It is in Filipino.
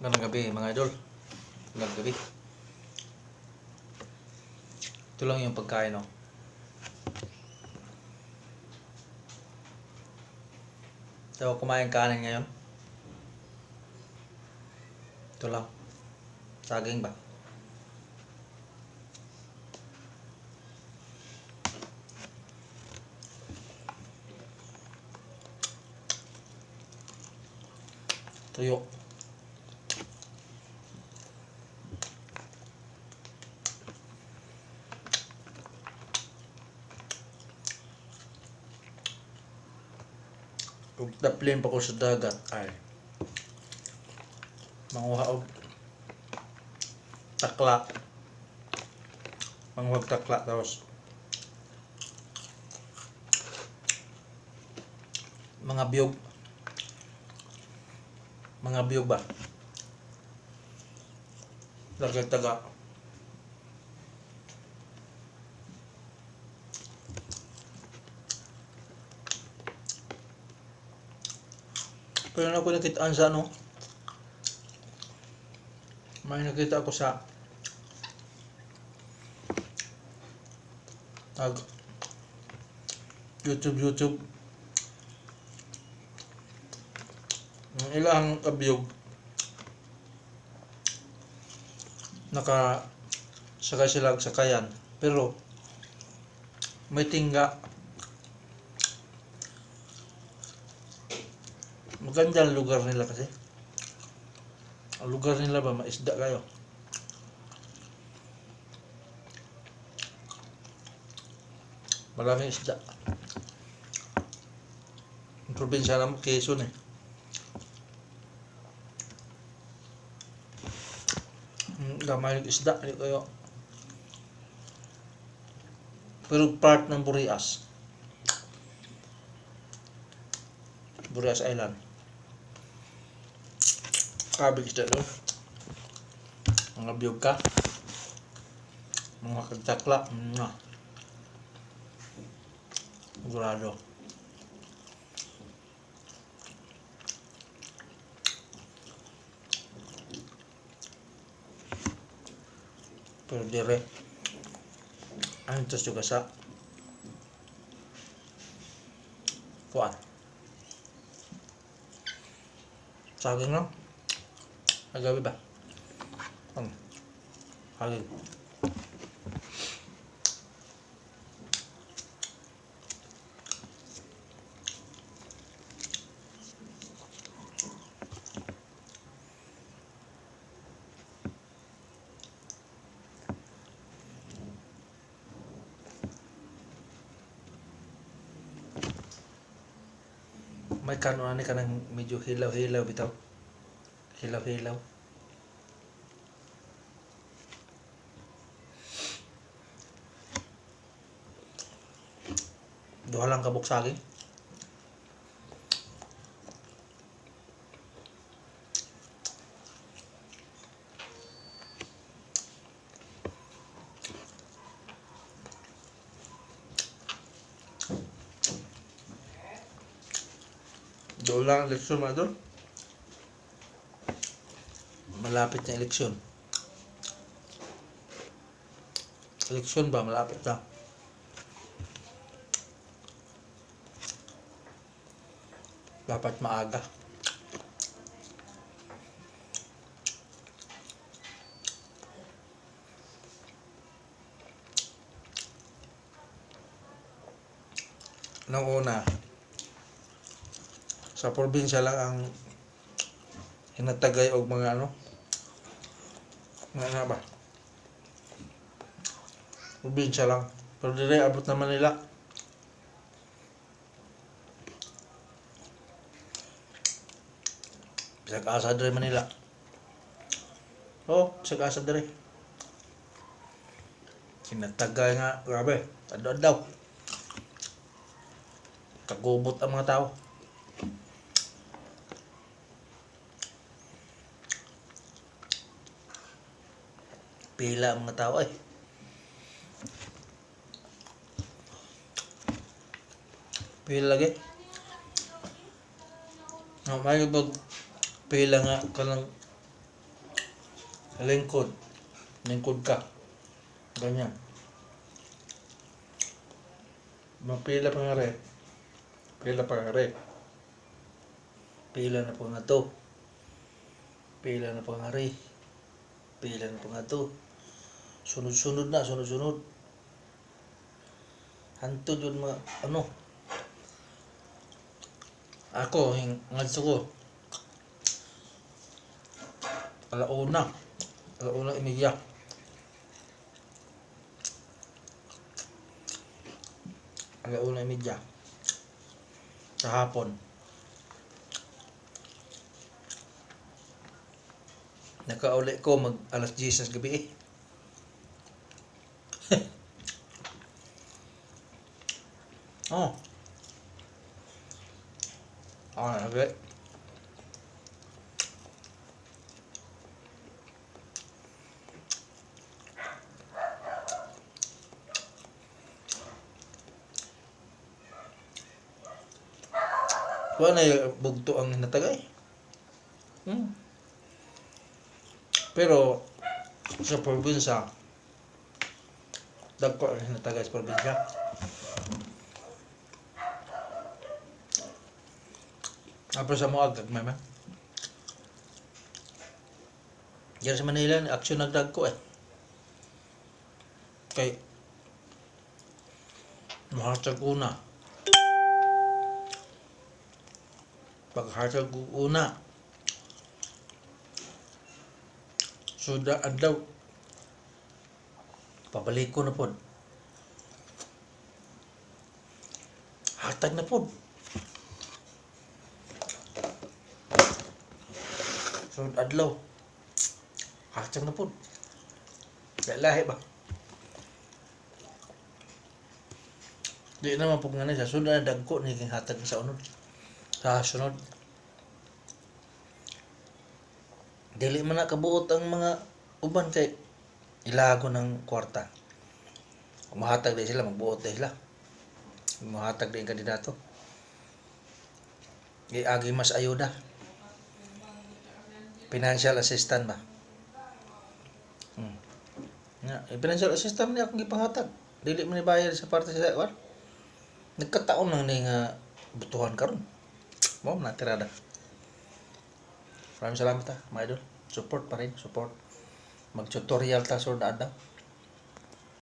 Magandang gabi mga idol. Magandang gabi. Ito lang yung pagkain oh. So, kumain kanin ngayon. Ito lang. Saging ba? Tuyo. Kung daplin pa ko sa dagat ay manguha og takla. Manguha og takla tapos mga biyog. Mga biyog ba? Lagay Pero na ako nakitaan sa ano, may nakita ako sa tag YouTube YouTube. Ang ilang kabiyog naka sakay sila sakayan pero may tingga maganda ang lugar nila kasi. Ang lugar nila ba maisda kayo? Maraming isda. Ang probinsya naman Quezon eh. Mm, gamay ng isda hindi kayo. Pero part ng Burias. Burias Island kabig isda doon mga biyog ka mga kagtakla mga Sigurado. Pero dire, antos juga sa kuan. Saging lang. Agabi ba? Ang saging. May kanuan ni ka ng medyo hilaw-hilaw bitaw. Hilaw-hilaw. Duha lang kabuk saging. Doon lang ang leksyon mga doon. Malapit na eleksyon. Eleksyon ba? Malapit na. Dapat maaga. Nung una, sa probinsya lang ang hinatagay og mga ano nga ba? Probinsya lang. Pero dire abot naman nila. Bisag asa dire Manila. Oh bisag asa dire hinatagay nga. Grabe adlaw daw. Kagubot ang mga tao pila ang mga tao eh. Pila lagi. No, may bag pila nga kanang lingkod. Lingkod ka. Ganyan. Mapila pa nga rin. Pila pa nga rin. Pila na po nga to. Pila na po nga rin. Pila na po nga to. Sunod-sunod na, sunod-sunod. Hanto yun mga, ano. Ako, yung ngadso ko. Alauna. Alauna imigya. Alauna imigya. Sa hapon. Nakauli ko mag alas 10 ng gabi eh. Oh. Ah, okay. Wala na yung bugto ang natagay. Hmm. Pero sa probinsya, dagko ang natagay sa probinsya. Apa sa mga agad, may man. Diyan sa Manila, action nagdagko eh. Kay, mahatag una. Paghatag una, suda adlaw, pabalik ko na pod. Hatag na pod. Sunod adlaw. Hatag na pod. Lahi ba? Di naman pag nga sa sunod na dagko king hatag sa unod. Sa sunod. Dili man na kabuot ang mga uban kay ilago ng kwarta. Kung mahatag din sila, magbuot din sila. Kung Mahatag din kandidato. Iagi mas ayuda. Financial assistant ba? Hmm. Nga, eh, financial assistant niya akong gipangatag. Dili man ni bayad sa parte sa war. Nagkataon lang ni nga butuhan karon. Mo na tirada. Maraming salamat ha, mga idol. Support pa rin, support. Mag-tutorial ta sa daw.